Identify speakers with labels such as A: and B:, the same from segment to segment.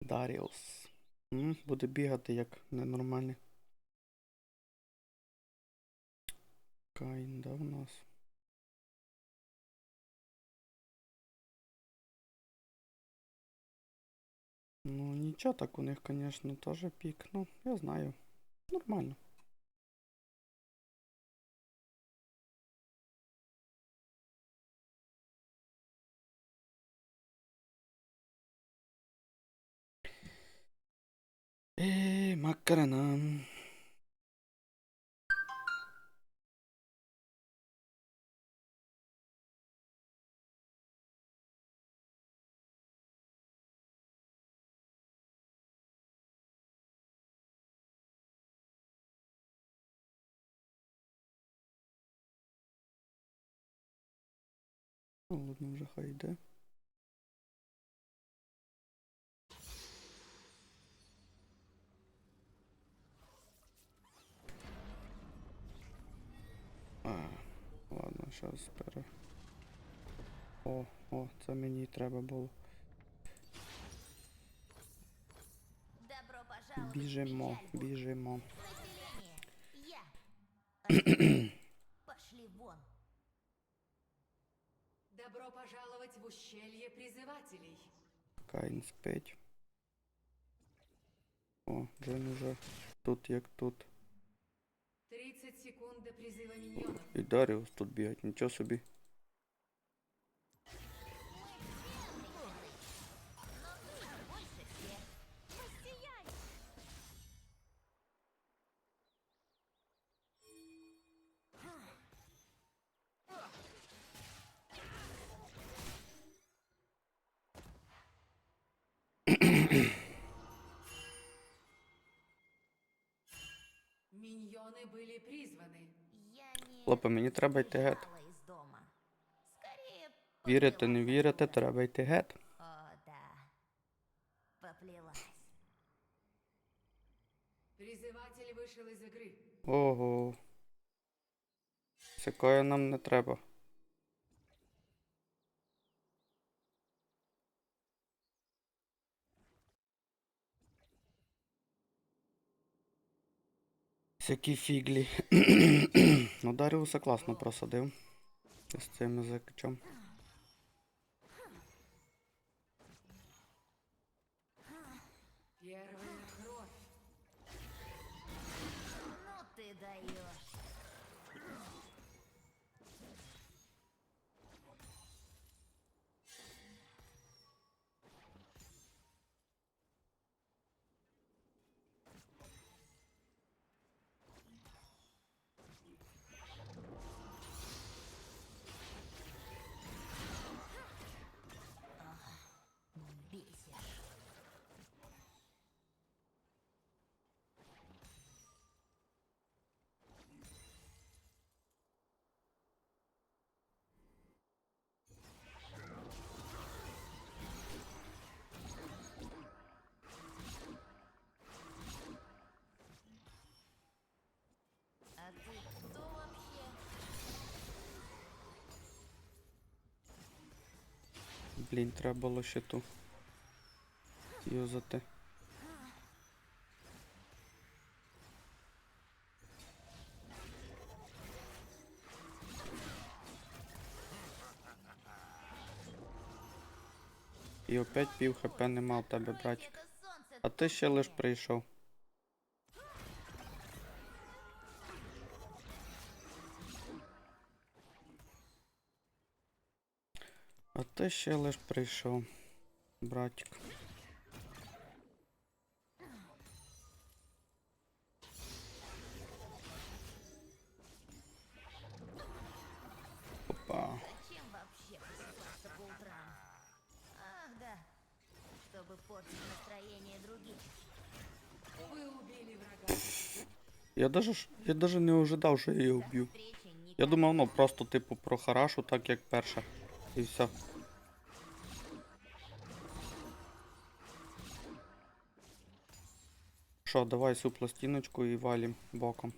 A: Даріус. Буде бігати як ненормальний. Каїн, да, у нас. Ну, нічого так у них, конечно, теж пік. Ну, я знаю. Нормально. Е, Макарена. Ну, ладно, вже хай йде. А, ладно, зараз пере. О, о, це мені треба було.
B: Добро пожаловать
A: Біжимо, біжимо.
B: Пошли вон.
C: Добро пожаловать в ущелье призывателей.
A: Каїн спить. О, Джен уже тут як тут.
C: 30 секунд до призыва миньонов.
A: І Даріус тут бігать, нічого собі.
C: Миньоны были призваны.
B: Я не
A: Хлопці, мені треба йти геть.
B: сбежала из дома. Скорее,
A: Вірите, не
B: поплелась
A: вірите,
B: домой.
A: треба йти геть.
B: О, да. Поплелась.
C: Призыватель вышел из игры.
A: Ого. Такое нам не треба. Всякі фіглі. ну, Даріуса класно просадив. З цим язиком. Блін, треба було ще ту юзати. І опять пів хп нема в тебе, братик. А ти ще лиш прийшов. А ти ще лиш прийшов, братик. Опа.
B: Зачем вообще просыпаться по утрам? Ах, да. Чтобы портить настроение другим.
C: Вы убили врага.
A: Я даже, ж- я даже не ожидав, що я його вб'ю. Я думав, ну просто типу про харашу, так як перша. І все. Що, давай цю пластиночку і валім боком.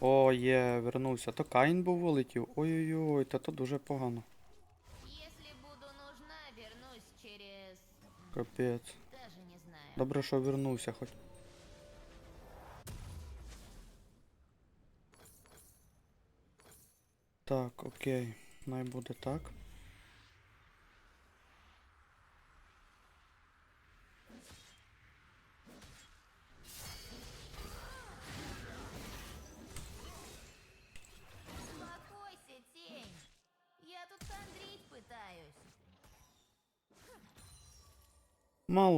A: О, є, вернувся. То Каїн був вилетів. Ой-ой-ой, та то дуже погано. Капець. Добре, що вернувся хоч. Так, окей. Най буде так.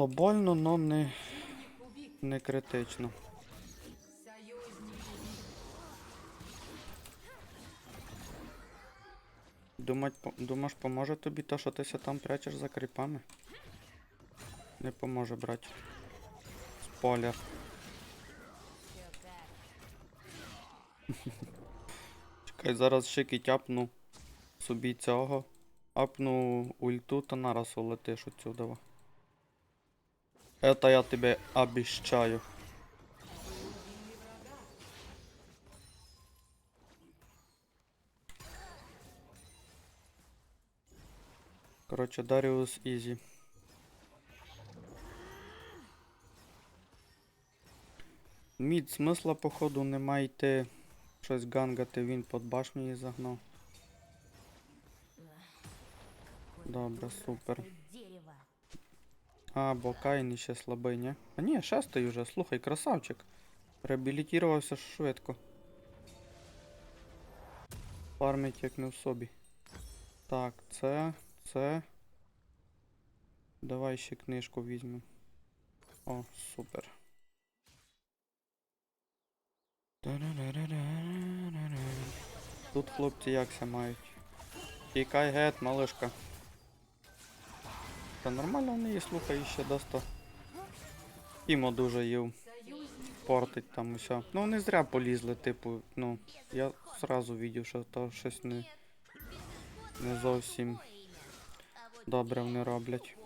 A: Мало больно, но не, не критично. Думать, думаш, поможе тобі то, що ти ся там прячеш за кріпами? Не поможе, брать. Спойлер. Чекай, зараз шики тяпну собі цього. Апну ульту та нараз улетиш отсюда. Это я тебе обіщаю. Коротше, Даріус Ізі. Мід смисла, походу, немає йти щось гангати, він під башнею загнав. Добре, супер. А, бо Каїн ще слабий, ні? А ні, шестий уже, слухай, красавчик. Реабілітувався швидко. Фармить як не в собі. Так, це, це. Давай ще книжку візьмемо. О, супер. Тут хлопці якся мають. Тікай гет, малишка. Та нормально в неї, слухає ще доста. Імо дуже їв. Портить там усе. Ну вони зря полізли, типу, ну. Я зразу відів, що то щось не, не зовсім добре вони роблять.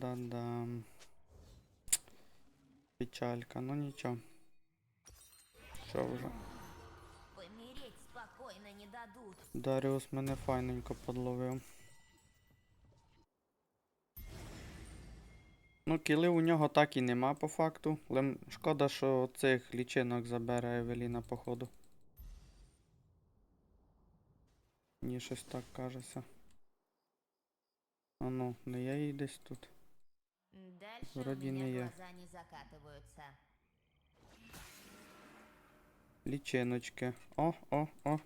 A: Да-да-да. Печалька, ну нічого. Що вже? Даріус мене файненько подловив. Ну, кіли у нього так і нема по факту. Але шкода, що цих лічинок забере Евеліна, походу. Мені щось так кажеться. А ну, не я їй десь тут.
B: Дальше у меня
A: не я.
B: глаза не закатываются.
A: Лічиночки. О, о, о.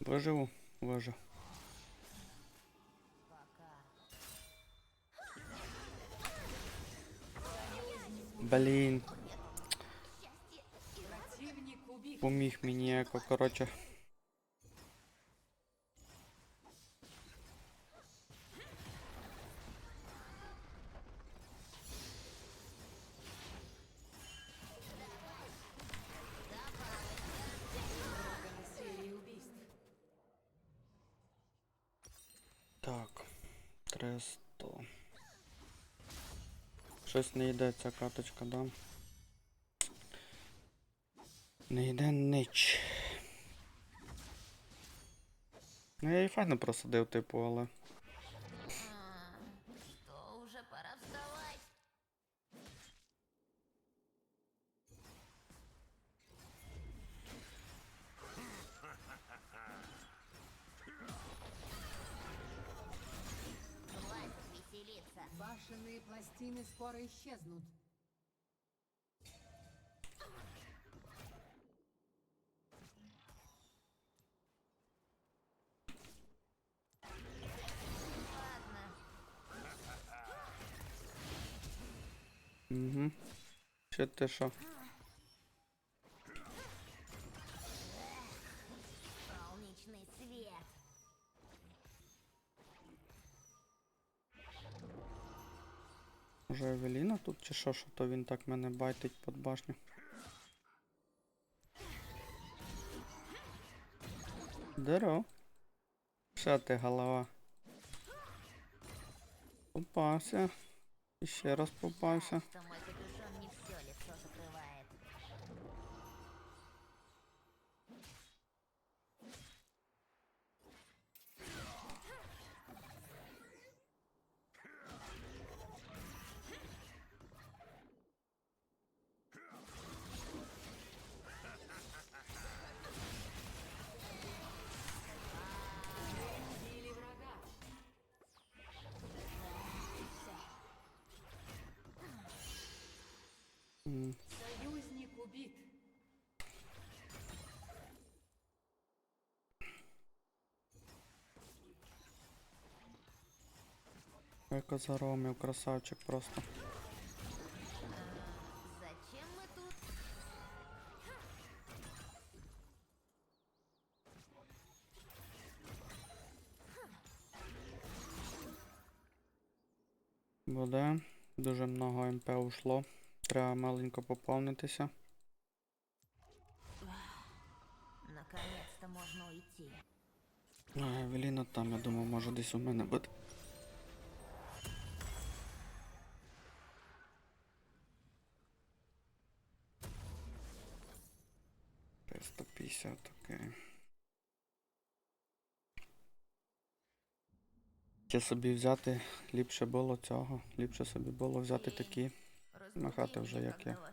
A: Выживу,
B: выживу.
A: Блин. Поміг мені, короче. Щось не йде ця каточка, да? Не йде нич. Ну я її файно просадив, типу, але.
C: Пластины скоро исчезнут.
A: Угу. Ще ти що? Може Евеліна тут чи що, що то він так мене байтить під башню. Здоров. Що ти голова? Попався. Ще раз попався.
C: Убит.
A: Еко заромів, красавчик просто.
B: Зачем мы тут?
A: Буде. Дуже много МП ушло. Треба маленько поповнитися.
B: Можно уйти.
A: А, Евеліна там, я думав, може десь у мене буде. Триста п'ятдесят, окей. Чи собі взяти ліпше було цього, ліпше собі було взяти такі. Махати вже, як я.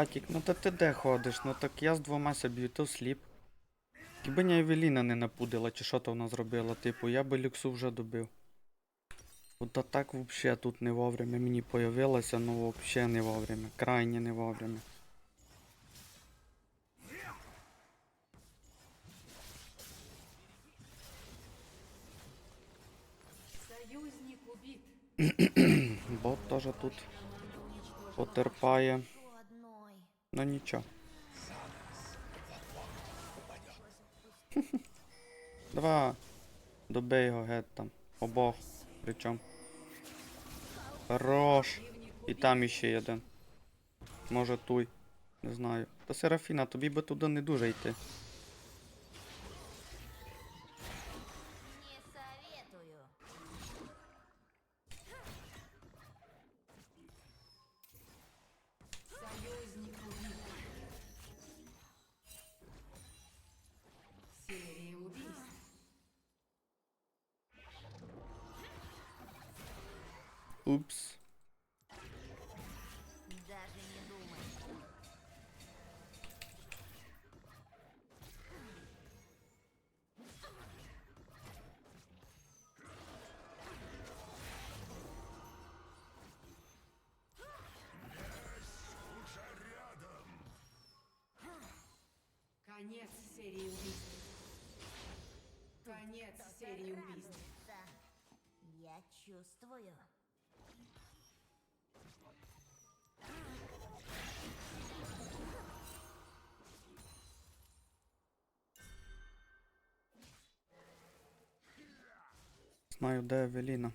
A: Братік, ну та ти де ходиш? Ну так я з двома собі, то сліп. Якби не Евеліна не напудила, чи що то вона зробила, типу, я би люксу вже добив. От а так вообще тут не вовремя мені появилося, ну вообще не вовремя. Крайне не вовремя. Бот теж тут потерпає. Ну нічого. Два. Добей його геть там. Обох. Причому. Хорош. І там іще один. Може туй. Не знаю. Та Серафіна, тобі би туди не дуже йти. Упс.
B: Даже не думай.
C: Конец серии убийств. Конец серии убийств.
B: Я чувствую.
A: Знаю, де Евеліна.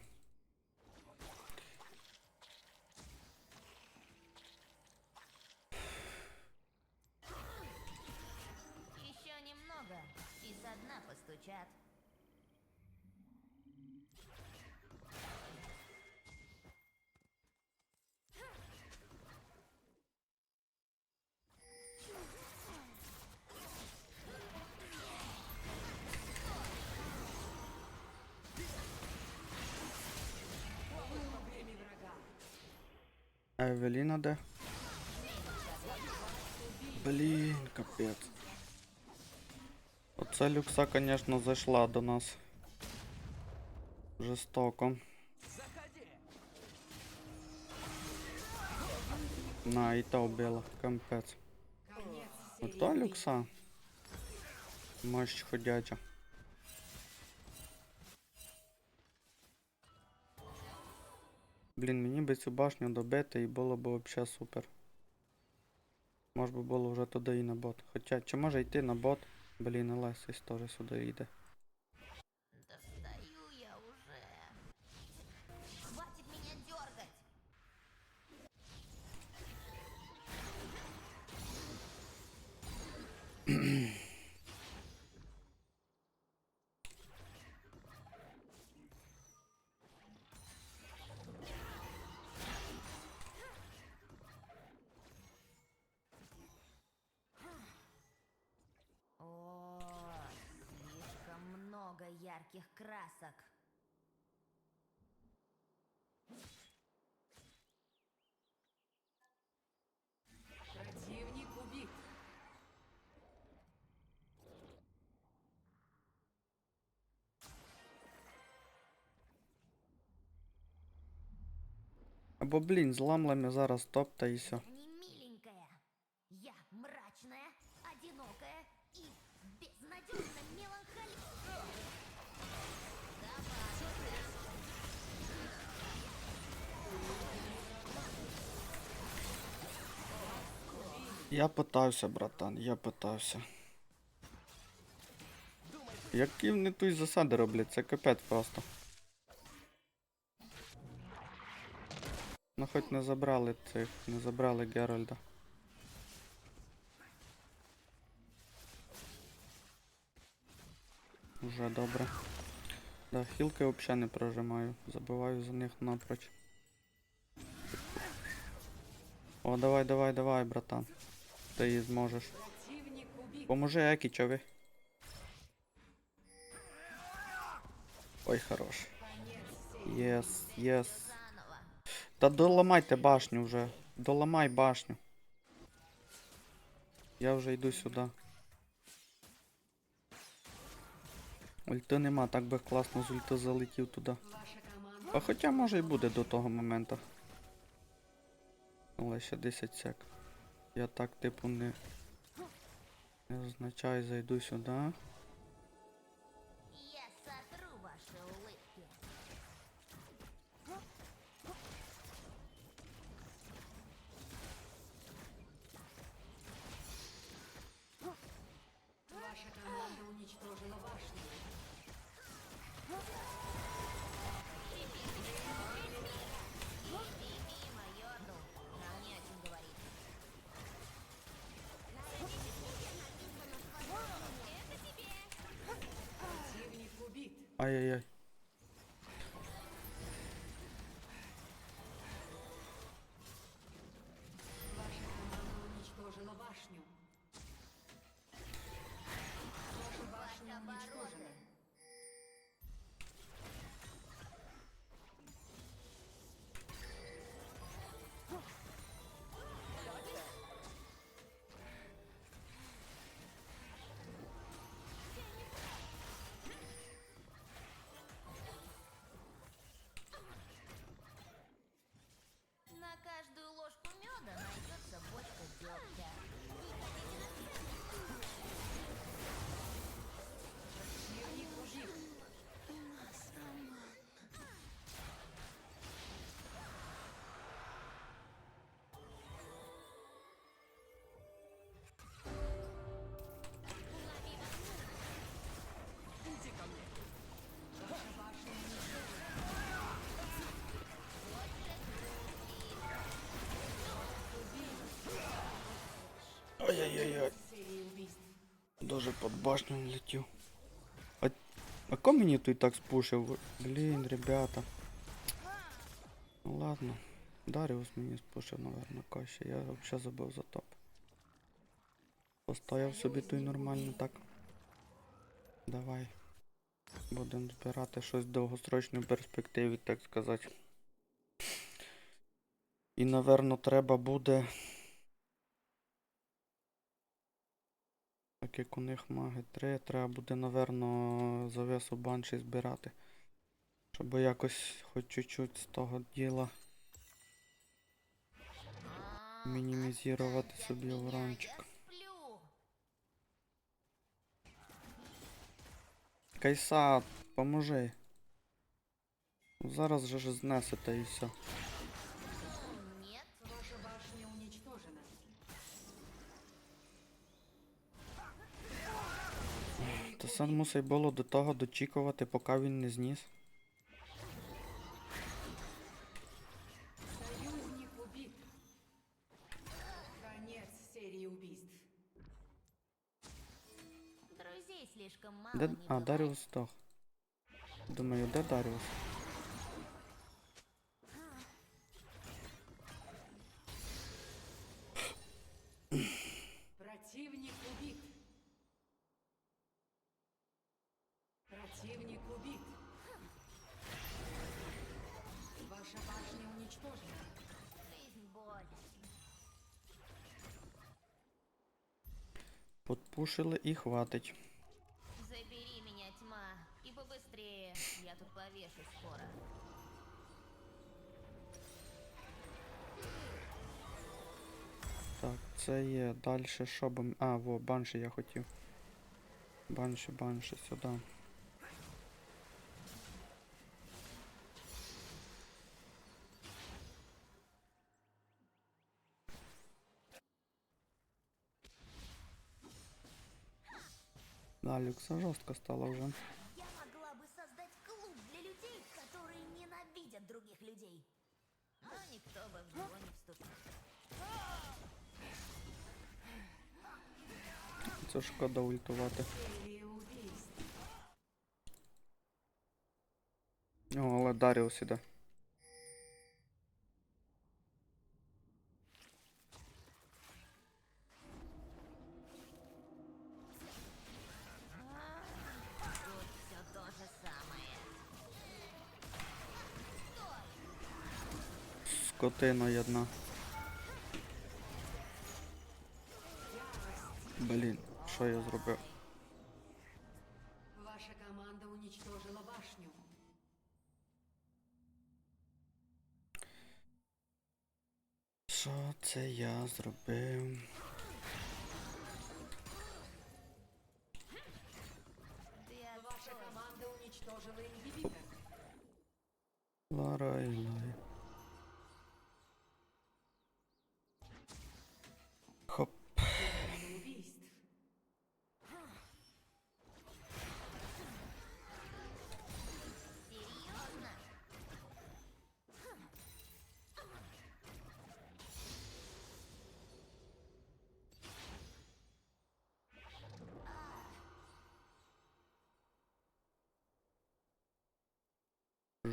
A: А Евеліна де? Блін, капець. Оце люкса, звісно, зайшла до нас. Жорстоко. На, і та вбила. Капець.
C: Конец серии
A: Ото
C: убийств.
A: люкса. Мощь ходяча. Блін, мені би цю башню добити і було б взагалі супер. Може би було вже туди і на бот. Хоча, чи може йти на бот? Блін, Елесис теж сюди йде.
B: Много ярких красок.
C: Противник убит.
A: Або, блін, зламлами зараз топ та і все.
B: Я
A: питався, братан, я питався. Які вони тут засади роблять, це капець просто. Ну хоч не забрали цих, не забрали Геральда. Уже добре. Да, хілки взагалі не прожимаю. Забиваю за них напроч. О, давай, давай, давай, братан. Ти її зможеш. Поможи Екічові. Ой, хорош. Єс, єс. Та доламайте башню вже. Доламай башню. Я вже йду сюди. Ульти нема, так би класно з ульти залетів туди. А хоча може і буде до того моменту. Але ще 10 сек. Я так типу не. Не означаю, зайду сюди.
B: Я сотру ваши улыбки.
C: Ваша команда уничтожила башню. Убит.
A: Ай-яй-яй.
C: Ваша
A: Ай-яй-яй-яй. Даже под башню не летів. А, а ко мені тут так спушив? Блін, ребята. Ну ладно. Даріус мені спушив, наверное, каші. Я взагалі забув за топ. Постояв собі тут нормально так. Давай. Будемо збирати щось в довгострочній перспективі, так сказати. І, напевно, треба буде. Так як у них маги 3, треба буде, напевно, завесу банші збирати. Щоб якось хоч чуть-чуть з того діла мінімізувати собі
B: меня,
A: урончик. Кайса, поможи. Зараз же ж знесете і все.
B: Нет.
C: Ваша башня уничтожена.
A: Та сам мусить було до того дочікувати, поки він не зніс.
C: Союзник убит. Конец серии убийств.
B: Друзей слишком мало
A: Де...
B: не
A: А,
B: бывает.
A: Даріус здох. Думаю, де Даріус? Подпушили і хватить.
B: Забери меня, тьма, і побыстрее. Я тут повешу скоро.
A: Так, це є. Далі що б... А, во, банші я хотів. Банші, банші, сюди. Да, люкса жорстко стало вже.
B: Я могла бы создать клуб для людей, которые ненавидят других людей. Но никто бы в него не вступил.
A: Це шкода ультувати. О, але Даріус іде. Скотина єдна. Блін, що я зробив?
C: Ваша команда уничтожила башню.
A: Що це я зробив?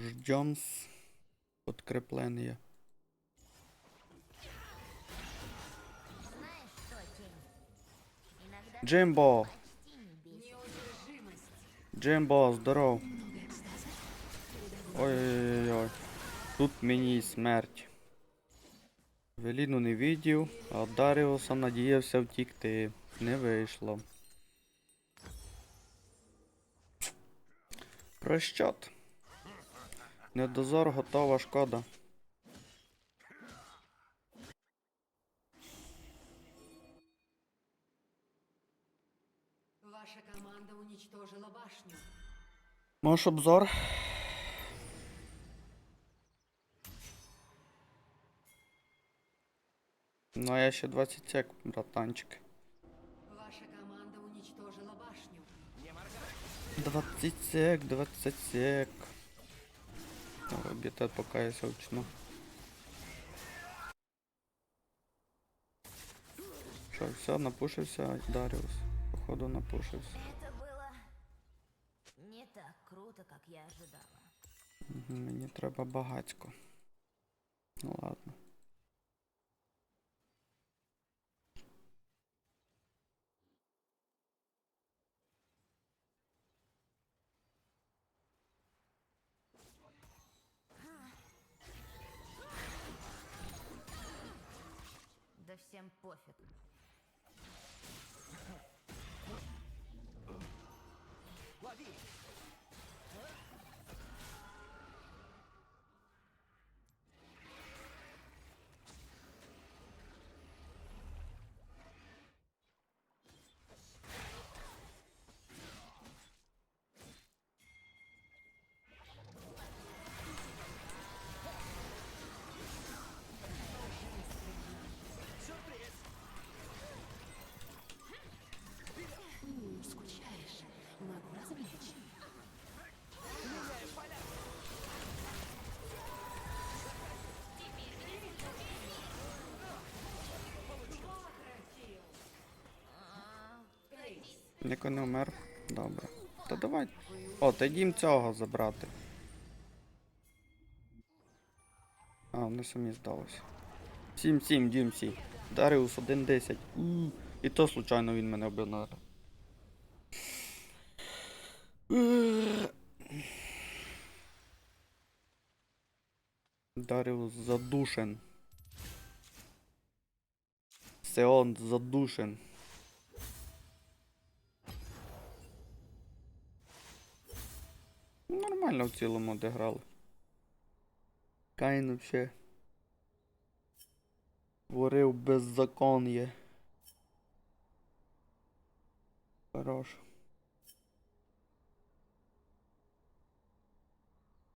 A: Ждем подкреплення. Джимбо! Джимбо, здоров. Ой-ой-ой. Тут мені смерть. Веліну не видів, а Даріуса надіявся втікти. Не вийшло. Прощот. Недозор готова шкода.
C: Ваша команда уничтожила башню.
A: Можеш обзор? Ну, а я ще 20 сек, братанчик.
C: Ваша команда уничтожила башню.
A: 20 сек, 20 сек. Обітет поки сочно. Що Що, все, напушився Даріус. Походу напушився.
B: Это было не так круто, как я ожидала.
A: Мгм, Мені треба багацько. Ну ладно.
B: Всем пофиг.
C: Скучаешь?
A: Ніко не вмер? Добре. Та давай. О, та їм цього забрати. А, вони самі здалися. 7-7, Дімсі. Даріус 1-10. І то случайно він мене вбив. Даріус задушен. Сеон задушен. Нормально в цілому одіграли. Кайн вообще. Творив беззаконня. Хорош.